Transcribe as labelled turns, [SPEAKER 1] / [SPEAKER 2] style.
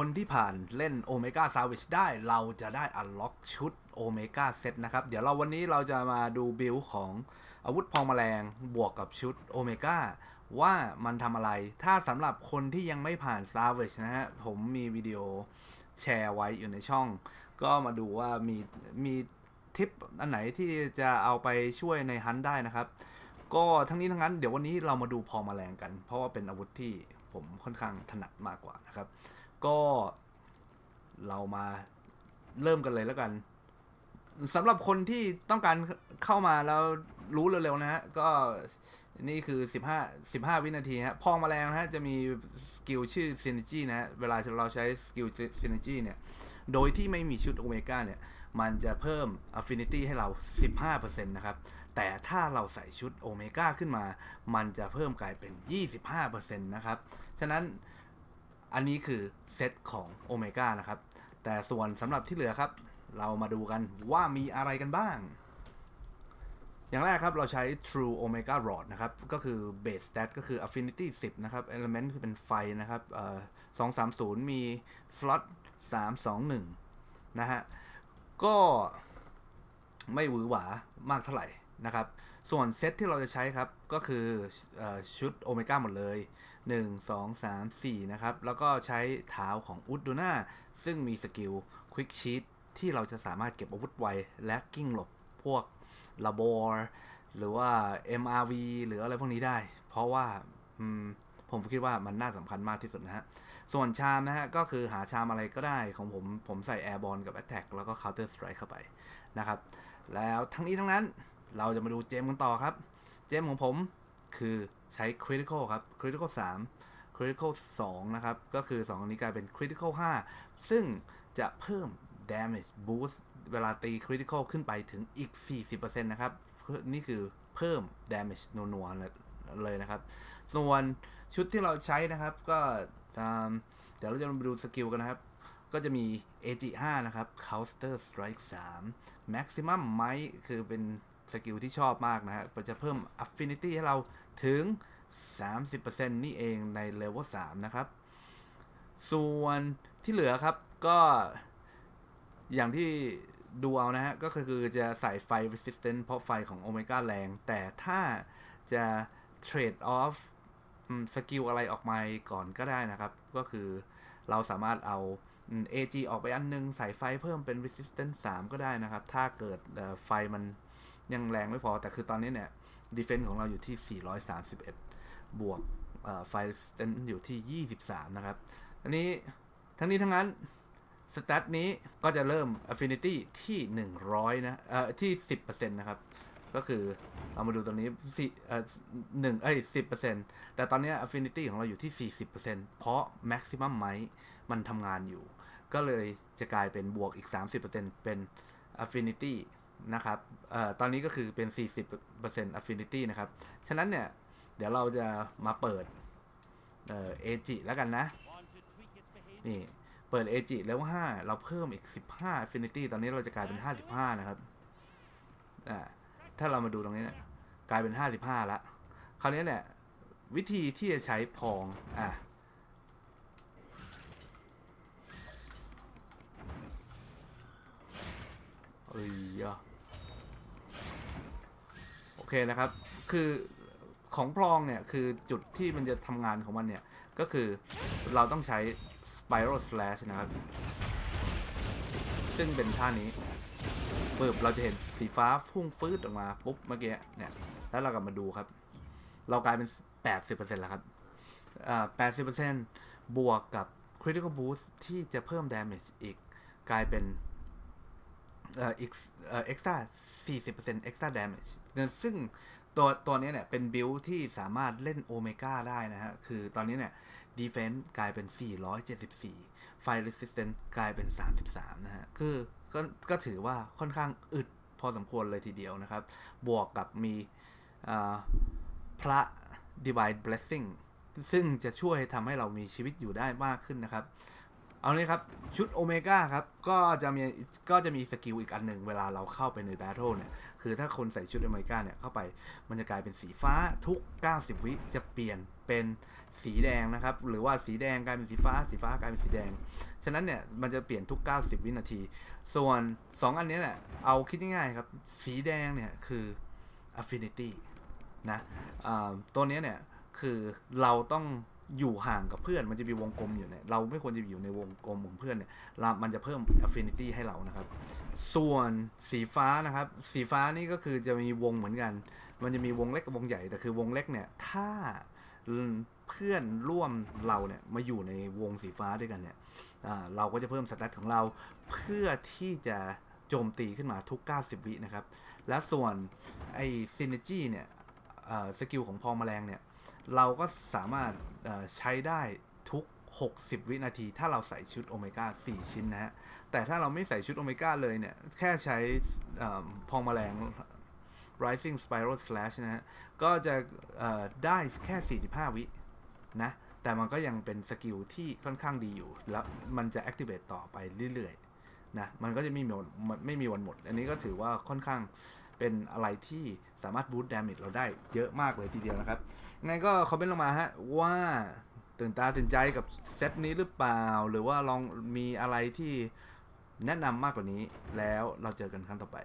[SPEAKER 1] คนที่ผ่านเล่นโอเมก้าซาวิชได้เราจะได้อัลล็อกชุดโอเมก้าเซตนะครับ เดี๋ยวเราวันนี้เราจะมาดูบิลของอาวุธพองแมลงบวกกับชุดโอเมก้าว่ามันทำอะไร ถ้าสำหรับคนที่ยังไม่ผ่านซาวิชนะฮะ ผมมีวิดีโอแชร์ไว้อยู่ในช่อง ก็มาดูว่ามีมีทิปอันไหนที่จะเอาไปช่วยในฮันได้นะครับ ก็ทั้งนี้ทั้งนั้นเดี๋ยววันนี้เรามาดูพองแมลงกัน เพราะว่าเป็นอาวุธที่ผมค่อนข้างถนัดมากกว่านะครับ ก็เรามาเริ่มกันเลยแล้วกันสำหรับคนที่ต้องการเข้ามาแล้วรู้เร็วๆนะฮะ ก็นี่คือ 15 15 วินาทีฮะ พองมแมลงนะฮะ จะมีสกิลชื่อ Synergy นะฮะ เวลาเราใช้สกิล Synergy เนี่ย โดยที่ไม่มีชุดโอเมก้าเนี่ย มันจะเพิ่ม Affinity ให้เรา 15%นะครับ แต่ถ้าเราใส่ชุดโอเมก้าขึ้นมา มันจะเพิ่มกลายเป็น 25%นะครับ ฉะนั้น อันนี้คือเซตของโอเมก้านะครับ แต่ส่วนสำหรับที่เหลือครับ เรามาดูกันว่ามีอะไรกันบ้าง อย่างแรกครับ เราใช้ True Omega Rod นะครับ ก็คือ Base Stat ก็คือ Affinity 10 นะครับ Element คือเป็นไฟนะครับเอ่อ230มี Slot 321นะฮะ ก็ไม่หวือหวามากเท่าไหร่ นะครับ ส่วนเซตที่เราจะใช้ครับ ก็คืออชุดโอเมก้าหมดเลย 1 2 3 4 นะครับ แล้วก็ใช้เท้าของอุดดูน่าซึ่งมีสกิล Quick Sheet ที่เราจะสามารถเก็บอาวุธไว และกิ้งหลบพวกลาบอร์หรือว่า MRV หรืออะไรพวกนี้ได้ เพราะว่าผมคิดว่ามันน่าสำคัญมากที่สุดนะฮะ ส่วนชามนะฮะ ก็คือหาชามอะไรก็ได้ของผม ผมใส่ Airborne กับ Attack แล้วก็ Counter Strike เข้าไปนะครับ แล้วทั้งนี้ทั้งนั้น เราจะมาดูเจมกันต่อครับ เจมของผมคือใช้ Critical ครับ Critical 3 Critical 2 นะครับ ก็คือ 2 อันนี้กลายเป็น Critical 5 ซึ่งจะเพิ่ม Damage Boost เวลาตี Critical ขึ้นไปถึงอีก 40%นะครับ นี่คือเพิ่ม Damage นัวๆเลยนะครับ ส่วนชุดที่เราใช้นะครับก็เดี๋ยวเราจะมาดูสกิลกันนะครับ ก็จะมี AG 5 นะครับ Counter Strike 3 Maximum Might คือเป็น สกิลที่ชอบมากนะฮะจะเพิ่ม Affinity ให้เราถึง 30%นี่เองใน Level 3นะครับ ส่วนที่เหลือครับก็อย่างที่ดูเอานะฮะ ก็คือจะใส่ไฟ Resistant เพราะไฟของ Omega แรง แต่ถ้าจะ Trade off สกิลอะไรออกมาก่อนก็ได้นะครับ ก็คือเราสามารถเอา AG ออกไปอันนึง ใส่ไฟเพิ่มเป็น Resistance 3 ก็ได้นะครับ ถ้าเกิดไฟมัน ยังแรงไม่พอ แต่คือตอนนี้เนี่ย Defense ของเราอยู่ที่ 431 บวกไฟ Resistance อยู่ที่ 23 นะครับ อันนี้ทั้งนี้ทั้งนั้นสแตทนี้ก็จะเริ่ม Affinity ที่ 100 นะเอ่อที่ 10%นะครับ ก็คือเรามาดูตรงนี้สี่เอ่อหนึ่งเอ้ยสิบเปอร์เซ็นต์แต่ตอนนี้ affinity ของเราอยู่ที่สี่สิบเปอร์เซ็นต์เพราะ maximum ไมมันทำงานอยู่ ก็เลยจะกลายเป็นบวกอีกสามสิบเปอร์เซ็นต์เป็น affinity นะครับออตอนนี้ก็คือเป็นสี่สิบเปอร์เซ็นต์ affinity นะครับ ฉะนั้นเนี่ย เดี๋ยวเราจะมาเปิดเอ่อ AG แล้วกันนะ นี่ เปิด AG แล้วห้าเราเพิ่มอีกสิบห้า affinity ตอนนี้เราจะกลายเป็นห้าสิบห้านะครับ อ่า ถ้าเรามาดูตรงนี้เนี่ย กลายเป็น 55 ละ คราวนี้เนี่ย วิธีที่จะใช้พอง อะ เคนะครับ คือของพลองเนี่ยคือจุดที่มันจะทำงานของมันเนี่ย ก็คือเราต้องใช้ Spiral Slash นะครับ ซึ่งเป็นท่านี้ปึ๊บเราจะเห็นสีฟ้าพุ่งฟืดออกมาปุ๊บเมื่อกี้เนี่ย แล้วเรากลับมาดูครับ เรากลายเป็น 80%แล้วครับอ่า80%บวกกับ critical boost ที่จะเพิ่ม damage อีกกลายเป็น เอ่ออีกเอ่อ extra 40% extra damage ซึ่งตัวตัวนี้เนี่ยเป็นบิลที่สามารถเล่นโอเมก้าได้นะฮะ คือตอนนี้เนี่ย defense กลายเป็น 474 fire resistance กลายเป็น 33 นะฮะ คือก็ก็ถือว่าค่อนข้างอึดพอสมควรเลยทีเดียวนะครับ บวกกับมีพระ divine blessing ซึ่งจะช่วยทำให้เรามีชีวิตอยู่ได้มากขึ้นนะครับ เอาเลยครับ ชุดโอเมก้าครับ ก็จะมีก็จะมีสกิลอีกอันหนึ่งเวลาเราเข้าไปในแบทเทิลเนี่ย คือถ้าคนใส่ชุดโอเมก้าเนี่ย เข้าไปมันจะกลายเป็นสีฟ้าทุก 90 วิจะเปลี่ยนเป็นสีแดงนะครับ หรือว่าสีแดงกลายเป็นสีฟ้า สีฟ้ากลายเป็นสีแดง ฉะนั้นเนี่ย มันจะเปลี่ยนทุก 90 วินาที ส่วน 2 อันนี้ยเนี่ยเอาคิดง่ายๆครับ สีแดงเนี่ยคือ affinity นะตัวนี้เนี่ยคือเราต้อง อยู่ห่างกับเพื่อนมันจะมีวงกลมอยู่เนี่ยเราไม่ควรจะอยู่ในวงกลมของเพื่อนเนี่ยเรามันจะเพิ่ม affinity ให้เรานะครับ ส่วนสีฟ้านะครับ สีฟ้านี่ก็คือจะมีวงเหมือนกัน มันจะมีวงเล็กกับวงใหญ่แต่คือวงเล็กเนี่ยถ้าเพื่อนร่วมเราเนี่ยมาอยู่ในวงสีฟ้าด้วยกันเนี่ยเราก็จะเพิ่มสแตทของเราเพื่อที่จะโจมตีขึ้นมาทุก 90 วินะครับ และส่วนไอ้ซินเนจีเนี่ยสกิลของพองแมลงเนี่ย เราก็สามารถใช้ได้ทุก 60 วินาที ถ้าเราใส่ชุดโอเมก้า4ชิ้นนะฮะ แต่ถ้าเราไม่ใส่ชุดโอเมก้าเลยเนี่ย แค่ใช้พองแมลง rising spiral slash นะฮะ ก็จะได้แค่ 45 วินะ แต่มันก็ยังเป็นสกิลที่ค่อนข้างดีอยู่ แล้วมันจะ activate ต่อไปเรื่อยๆ นะ มันก็จะไม่มีวันไม่มีวันหมด อันนี้ก็ถือว่าค่อนข้างเป็นอะไรที่สามารถ boost damage เราได้เยอะมากเลยทีเดียวนะครับ ไงก็คอมเมนต์ลงมาฮะว่าตื่นตาตื่นใจกับเซตนี้หรือเปล่า หรือว่าลองมีอะไรที่แนะนำมากกว่านี้แล้วเราเจอกันครั้งต่อไป